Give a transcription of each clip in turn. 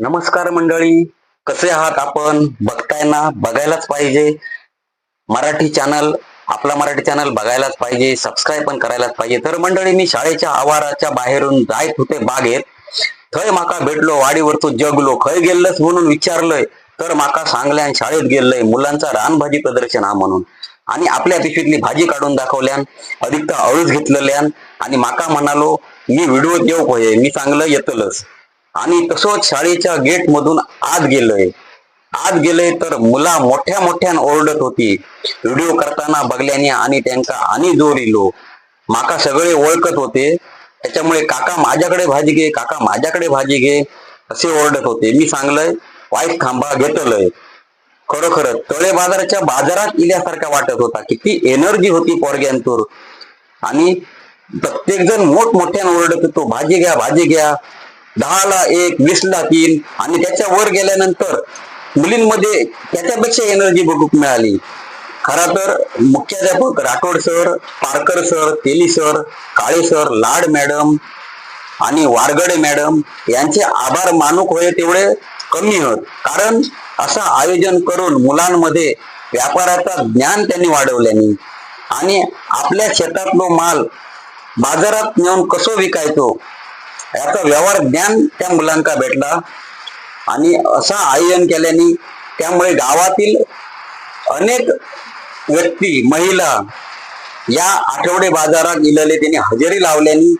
नमस्कार मंडळी कसे आहात आपण? बघताय ना बघायलाच पाहिजे. मराठी चॅनल आपला मराठी चॅनल बघायलाच पाहिजे सबस्क्राईब पण करायलाच पाहिजे. तर मंडळी मी शाळेच्या आवाराच्या बाहेरून जायत होते बागेत. थंय माका भेटलो वाडीवरतो जगलो. खय गेलस म्हणून विचारलंय. तर माका सांगल्यान शाळेत गेलंय मुलांचा रानभाजी प्रदर्शन हा म्हणून. आणि आपल्या पिशवीतली भाजी काढून दाखवल्यान अधिकता अळूच घेतलेल्यान आणि माका म्हणालो मी व्हिडिओ येऊ होय मी चांगलं येतलच. आणि तसंच शाळेच्या गेट मधून आत गेलोय. आत गेले तर मुला मोठ्या मोठ्यान ओरडत होती. व्हिडिओ करताना बघल्याने आणि त्यांका आणि जोर इलो. माका सगळे ओळखत होते. त्याच्यामुळे काका माझ्याकडे भाजी घे काका माझ्याकडे भाजी घे असे ओरडत होते. मी सांगलंय वाईट थांबा घेतलंय. खरोखर तळे बाजाराच्या बाजारात इल्यासारखा वाटत होता. किती एनर्जी होती पोरग्यांतूर आणि प्रत्येक जण मोठमोठ्यानं ओरडत होतो भाजी घ्या भाजी घ्या. दहाला एक वीसला तीन आणि त्याच्या वर गेल्यानंतर मुलींमध्ये त्याच्यापेक्षा एनर्जी बघूक मिळाली. खरा तर मुख्याध्यापक Rathod sir Parkar sir Teli sir Kale sir Lad madam आणि वारगडे मॅडम यांचे आभार मानूक होय तेवढे कमी होत. कारण असं आयोजन करून मुलांमध्ये व्यापाराचा ज्ञान त्यांनी वाढवल्याने आणि आपल्या शेतातलो माल बाजारात नेऊन कसं विकायचो याचा व्यवहार ज्ञान त्या मुलांका भेटला. आणि असं आयोजन केल्याने त्यामुळे गावातील अनेक व्यक्ती महिला या आठवडे बाजारात इलेले त्यांनी हजेरी लावल्यानी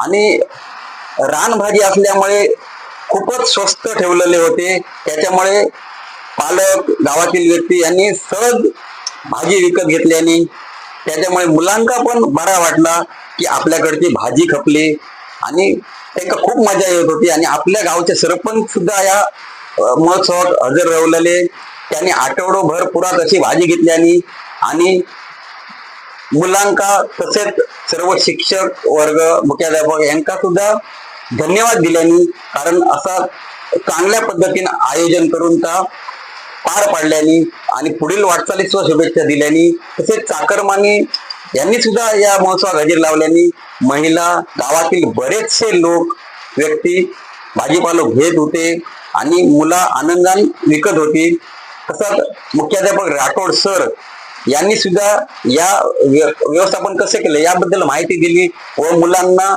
आणि रानभाजी असल्यामुळे खूपच स्वस्त ठेवलेले होते. त्याच्यामुळे पालक गावातील व्यक्ती यांनी सहज भाजी विकत घेतल्याने त्याच्यामुळे मुलांका पण बरा वाटला की आपल्याकडची भाजी खपली आणि एक खूप मजा येत होती. आणि आपल्या गावचे सरपंच सुद्धा या महोत्सवात हजर राहिलेले. त्यांनी आठवडोभर पुरात अशी भाजी घेतल्यानी आणि मुलांका तसेच सर्व शिक्षक वर्ग मुख्याध्यापक यांका सुद्धा धन्यवाद दिल्यानी कारण असा चांगल्या पद्धतीने आयोजन करून त्या पार पाडल्यानी आणि पुढील वाटचालीस शुभेच्छा दिल्यानी तसेच चाकरमानी यांनी सुद्धा या महोत्सवात हजेरी लावल्याने महिला गावातील बरेचसे लोक व्यक्ती भाजीपालो घेत होते आणि मुला आनंदाने विकत होती. तसंच मुख्याध्यापक राठोड सर यांनी सुद्धा या व्यवस्थापन कसे केलं याबद्दल माहिती दिली व मुलांना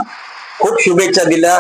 खूप शुभेच्छा दिल्या.